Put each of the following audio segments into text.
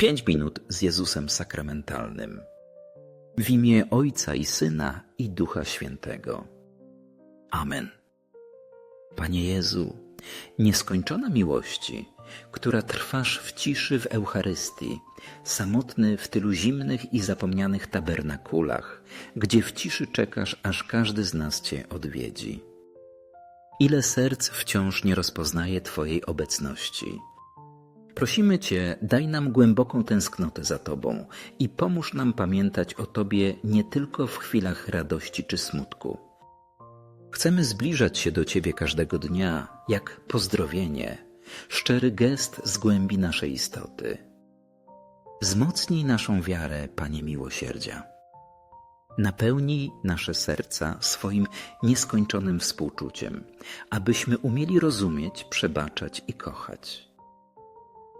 Pięć minut z Jezusem sakramentalnym. W imię Ojca i Syna i Ducha Świętego. Amen. Panie Jezu, nieskończona miłości, która trwasz w ciszy w Eucharystii, samotny w tylu zimnych i zapomnianych tabernakulach, gdzie w ciszy czekasz, aż każdy z nas Cię odwiedzi. Ile serc wciąż nie rozpoznaje Twojej obecności – Prosimy Cię, daj nam głęboką tęsknotę za Tobą i pomóż nam pamiętać o Tobie nie tylko w chwilach radości czy smutku. Chcemy zbliżać się do Ciebie każdego dnia, jak pozdrowienie, szczery gest z głębi naszej istoty. Wzmocnij naszą wiarę, Panie miłosierdzia. Napełnij nasze serca swoim nieskończonym współczuciem, abyśmy umieli rozumieć, przebaczać i kochać.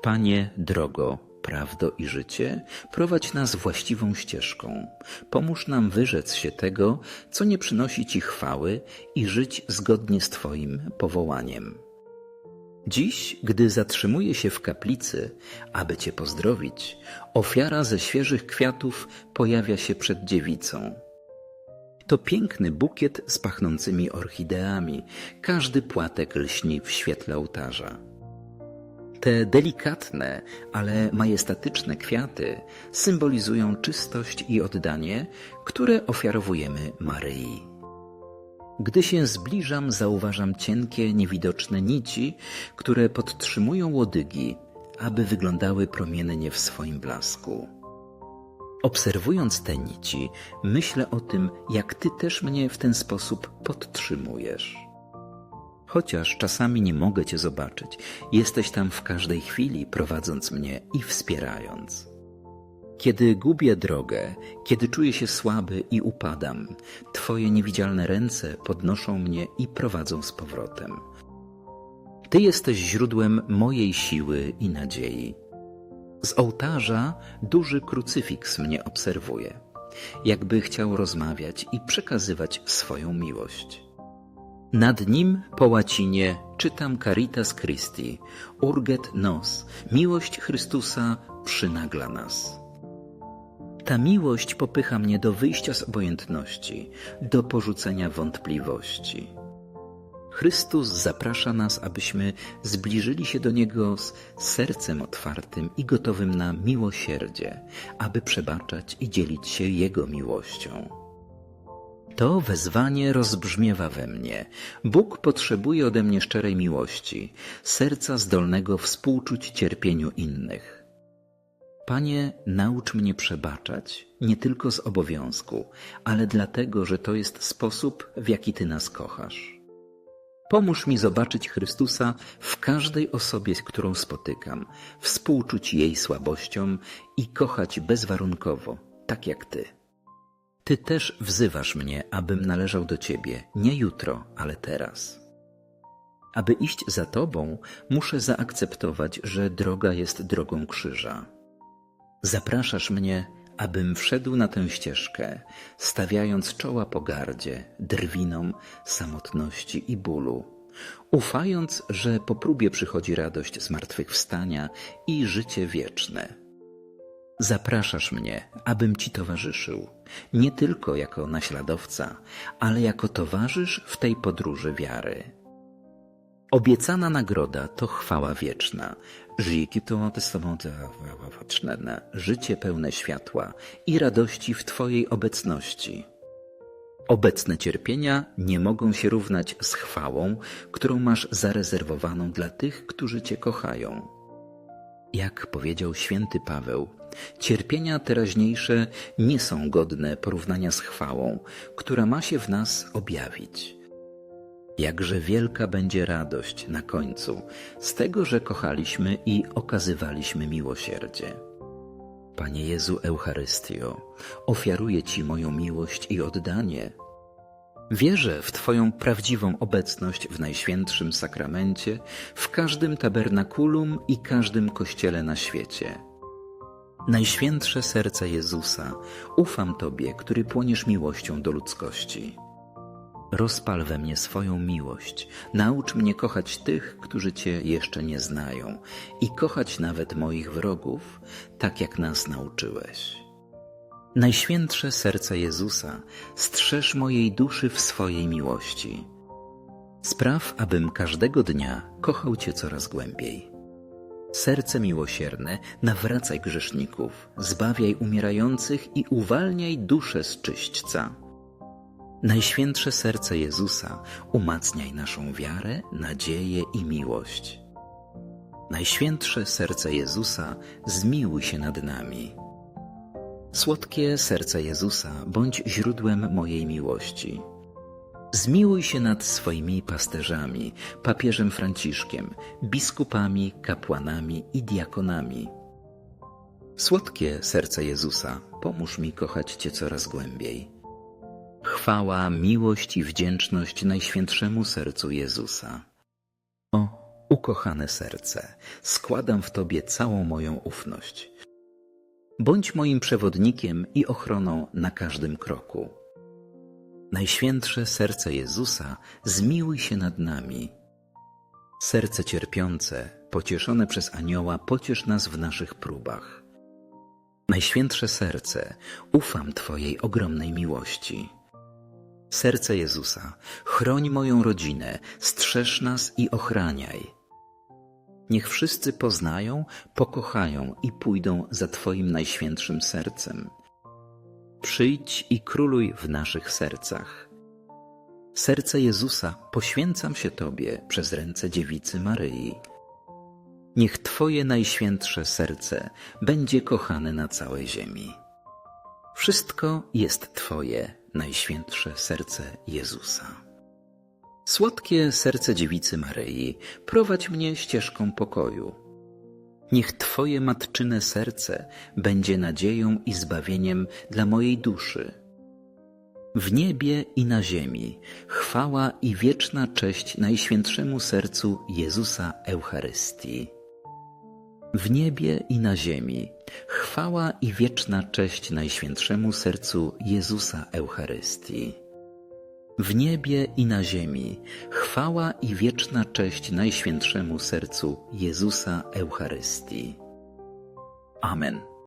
Panie, drogo, prawdo i życie, prowadź nas właściwą ścieżką. Pomóż nam wyrzec się tego, co nie przynosi Ci chwały i żyć zgodnie z Twoim powołaniem. Dziś, gdy zatrzymuję się w kaplicy, aby Cię pozdrowić, ofiara ze świeżych kwiatów pojawia się przed dziewicą. To piękny bukiet z pachnącymi orchideami, każdy płatek lśni w świetle ołtarza. Te delikatne, ale majestatyczne kwiaty symbolizują czystość i oddanie, które ofiarowujemy Maryi. Gdy się zbliżam, zauważam cienkie, niewidoczne nici, które podtrzymują łodygi, aby wyglądały promiennie w swoim blasku. Obserwując te nici, myślę o tym, jak Ty też mnie w ten sposób podtrzymujesz. Chociaż czasami nie mogę Cię zobaczyć, jesteś tam w każdej chwili, prowadząc mnie i wspierając. Kiedy gubię drogę, kiedy czuję się słaby i upadam, Twoje niewidzialne ręce podnoszą mnie i prowadzą z powrotem. Ty jesteś źródłem mojej siły i nadziei. Z ołtarza duży krucyfiks mnie obserwuje, jakby chciał rozmawiać i przekazywać swoją miłość. Nad nim po łacinie czytam Caritas Christi, urget nos, miłość Chrystusa przynagla nas. Ta miłość popycha mnie do wyjścia z obojętności, do porzucenia wątpliwości. Chrystus zaprasza nas, abyśmy zbliżyli się do Niego z sercem otwartym i gotowym na miłosierdzie, aby przebaczać i dzielić się Jego miłością. To wezwanie rozbrzmiewa we mnie. Bóg potrzebuje ode mnie szczerej miłości, serca zdolnego współczuć cierpieniu innych. Panie, naucz mnie przebaczać, nie tylko z obowiązku, ale dlatego, że to jest sposób, w jaki Ty nas kochasz. Pomóż mi zobaczyć Chrystusa w każdej osobie, którą spotykam, współczuć jej słabościom i kochać bezwarunkowo, tak jak Ty. Ty też wzywasz mnie, abym należał do Ciebie, nie jutro, ale teraz. Aby iść za Tobą, muszę zaakceptować, że droga jest drogą krzyża. Zapraszasz mnie, abym wszedł na tę ścieżkę, stawiając czoła pogardzie, drwinom, samotności i bólu, ufając, że po próbie przychodzi radość zmartwychwstania i życie wieczne. Zapraszasz mnie, abym Ci towarzyszył, nie tylko jako naśladowca, ale jako towarzysz w tej podróży wiary. Obiecana nagroda to chwała wieczna, życie pełne światła i radości w Twojej obecności. Obecne cierpienia nie mogą się równać z chwałą, którą masz zarezerwowaną dla tych, którzy Cię kochają. Jak powiedział święty Paweł, Cierpienia teraźniejsze nie są godne porównania z chwałą, która ma się w nas objawić. Jakże wielka będzie radość na końcu z tego, że kochaliśmy i okazywaliśmy miłosierdzie. Panie Jezu Eucharystio, ofiaruję Ci moją miłość i oddanie. Wierzę w Twoją prawdziwą obecność w Najświętszym Sakramencie, w każdym tabernakulum i każdym kościele na świecie Najświętsze serce Jezusa, ufam Tobie, który płoniesz miłością do ludzkości. rozpal we mnie swoją miłość. Naucz mnie kochać tych, którzy Cię jeszcze nie znają i kochać nawet moich wrogów, tak jak nas nauczyłeś. Najświętsze serce Jezusa, strzeż mojej duszy w swojej miłości. Spraw, abym każdego dnia kochał Cię coraz głębiej. Serce miłosierne, nawracaj grzeszników, zbawiaj umierających i uwalniaj duszę z czyśćca. Najświętsze serce Jezusa, umacniaj naszą wiarę, nadzieję i miłość. Najświętsze serce Jezusa, zmiłuj się nad nami. Słodkie serce Jezusa, bądź źródłem mojej miłości. Zmiłuj się nad swoimi pasterzami, papieżem Franciszkiem, biskupami, kapłanami i diakonami. Słodkie serce Jezusa, pomóż mi kochać Cię coraz głębiej. Chwała, miłość i wdzięczność Najświętszemu Sercu Jezusa. O, ukochane serce, składam w Tobie całą moją ufność. Bądź moim przewodnikiem i ochroną na każdym kroku. Najświętsze serce Jezusa, zmiłuj się nad nami. Serce cierpiące, pocieszone przez anioła, pociesz nas w naszych próbach. Najświętsze serce, ufam Twojej ogromnej miłości. Serce Jezusa, chroń moją rodzinę, strzeż nas i ochraniaj. Niech wszyscy poznają, pokochają i pójdą za Twoim najświętszym sercem. Przyjdź i króluj w naszych sercach. Serce Jezusa, poświęcam się Tobie przez ręce dziewicy Maryi. Niech Twoje najświętsze serce będzie kochane na całej ziemi. Wszystko jest Twoje, najświętsze serce Jezusa. Słodkie serce dziewicy Maryi, prowadź mnie ścieżką pokoju. Niech Twoje matczyne serce będzie nadzieją i zbawieniem dla mojej duszy. W niebie i na ziemi chwała i wieczna cześć Najświętszemu Sercu Jezusa Eucharystii. W niebie i na ziemi chwała i wieczna cześć Najświętszemu Sercu Jezusa Eucharystii. W niebie i na ziemi chwała i wieczna cześć Najświętszemu Sercu Jezusa Eucharystii. Amen.